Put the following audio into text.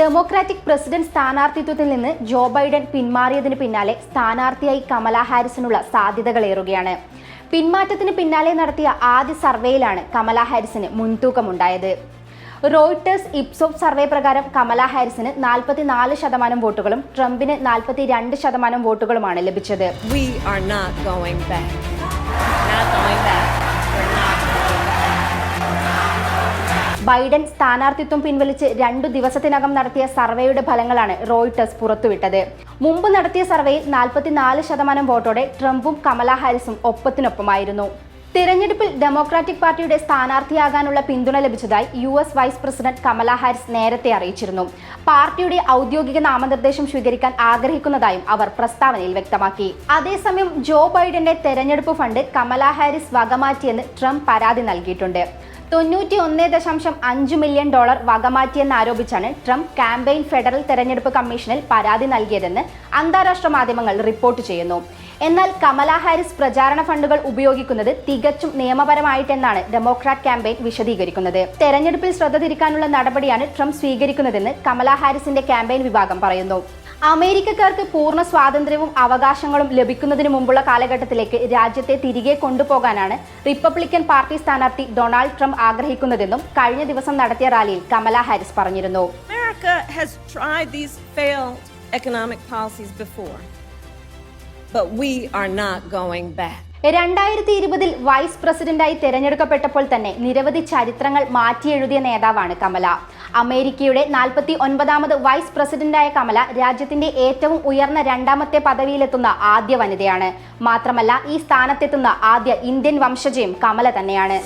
Democratic president സ്ഥാനാർത്ഥിത്വത്തിൽ നിന്ന് Joe Biden പിന്മാറിയതിന് പിന്നാലെ സ്ഥാനാർത്ഥിയായി കമല ഹാരിസിനുള്ള സാധ്യതകളേറുകയാണ് പിന്മാറ്റത്തിന് പിന്നാലെ നടത്തിയ ആദ്യ സർവേയിലാണ് കമല ഹാരിസിന് മുൻതൂക്കമുണ്ടായത്. റോയിട്ടേഴ്സ് ഇപ്സോപ് സർവേ പ്രകാരം കമല ഹാരിസിന് നാൽപ്പത്തിനാല് ശതമാനം വോട്ടുകളും ട്രംപിന് നാൽപ്പത്തി രണ്ട് ശതമാനം വോട്ടുകളുമാണ് ലഭിച്ചത്. ബൈഡൻ സ്ഥാനാർത്ഥിത്വം പിൻവലിച്ച് രണ്ടു ദിവസത്തിനകം നടത്തിയ സർവേയുടെ ഫലങ്ങളാണ് റോയിട്ടേഴ്സ് പുറത്തുവിട്ടത്. മുമ്പ് നടത്തിയ സർവേയിൽ നാൽപ്പത്തിനാല് ശതമാനം വോട്ടോടെ ട്രംപും കമലാ ഹാരിസും ഒപ്പത്തിനൊപ്പമായിരുന്നു. തിരഞ്ഞെടുപ്പിൽ ഡെമോക്രാറ്റിക് പാർട്ടിയുടെ സ്ഥാനാർത്ഥിയാകാനുള്ള പിന്തുണ ലഭിച്ചതായി U S vice president Kamala Harris നേരത്തെ അറിയിച്ചിരുന്നു. പാർട്ടിയുടെ ഔദ്യോഗിക നാമനിർദ്ദേശം സ്വീകരിക്കാൻ ആഗ്രഹിക്കുന്നതായും അവർ പ്രസ്താവനയിൽ വ്യക്തമാക്കി. അതേസമയം ജോ ബൈഡന്റെ തെരഞ്ഞെടുപ്പ് ഫണ്ട് കമല ഹാരിസ് വകമാറ്റിയെന്ന് ട്രംപ് പരാതി നൽകിയിട്ടുണ്ട്. തൊണ്ണൂറ്റി ഒന്ന് ദശാംശം അഞ്ച് മില്യൺ ഡോളർ വകമാറ്റിയെന്ന് ആരോപിച്ചാണ് ട്രംപ് ക്യാമ്പയിൻ ഫെഡറൽ തെരഞ്ഞെടുപ്പ് കമ്മീഷനിൽ പരാതി നൽകിയതെന്ന് അന്താരാഷ്ട്ര മാധ്യമങ്ങൾ റിപ്പോർട്ട് ചെയ്യുന്നു. എന്നാൽ കമലാ ഹാരിസ് പ്രചാരണ ഫണ്ടുകൾ ഉപയോഗിക്കുന്നത് തികച്ചും നിയമപരമായിട്ടെന്നാണ് ഡെമോക്രാറ്റ് ക്യാമ്പയിൻ വിശദീകരിക്കുന്നത്. തെരഞ്ഞെടുപ്പിൽ ശ്രദ്ധ തിരിക്കാനുള്ള നടപടിയാണ് ട്രംപ് സ്വീകരിക്കുന്നതെന്ന് കമലാ ഹാരിസിന്റെ ക്യാമ്പയിൻ വിഭാഗം പറയുന്നു. അമേരിക്കക്കാർക്ക് പൂർണ സ്വാതന്ത്ര്യവും അവകാശങ്ങളും ലഭിക്കുന്നതിന് മുമ്പുള്ള കാലഘട്ടത്തിലേക്ക് രാജ്യത്തെ തിരികെ കൊണ്ടുപോകാനാണ് റിപ്പബ്ലിക്കൻ പാർട്ടി സ്ഥാനാർത്ഥി ഡൊണാൾഡ് ട്രംപ് ആഗ്രഹിക്കുന്നതെന്നും കഴിഞ്ഞ ദിവസം നടത്തിയ റാലിയിൽ കമല ഹാരിസ് പറഞ്ഞിരുന്നു. But we are not going back. രണ്ടായിരത്തി ഇരുപതിൽ വൈസ് പ്രസിഡന്റായി തെരഞ്ഞെടുക്കപ്പെട്ടപ്പോൾ തന്നെ നിരവധി ചരിത്രങ്ങൾ മാറ്റിയെഴുതിയ നേതാവാണ് കമല. അമേരിക്കയുടെ നാൽപ്പത്തി ഒൻപതാമത് വൈസ് പ്രസിഡന്റായ കമല രാജ്യത്തിന്റെ ഏറ്റവും ഉയർന്ന രണ്ടാമത്തെ പദവിയിലെത്തുന്ന ആദ്യ വനിതയാണ്. മാത്രമല്ല ഈ സ്ഥാനത്തെത്തുന്ന ആദ്യ ഇന്ത്യൻ വംശജയും കമല തന്നെയാണ്.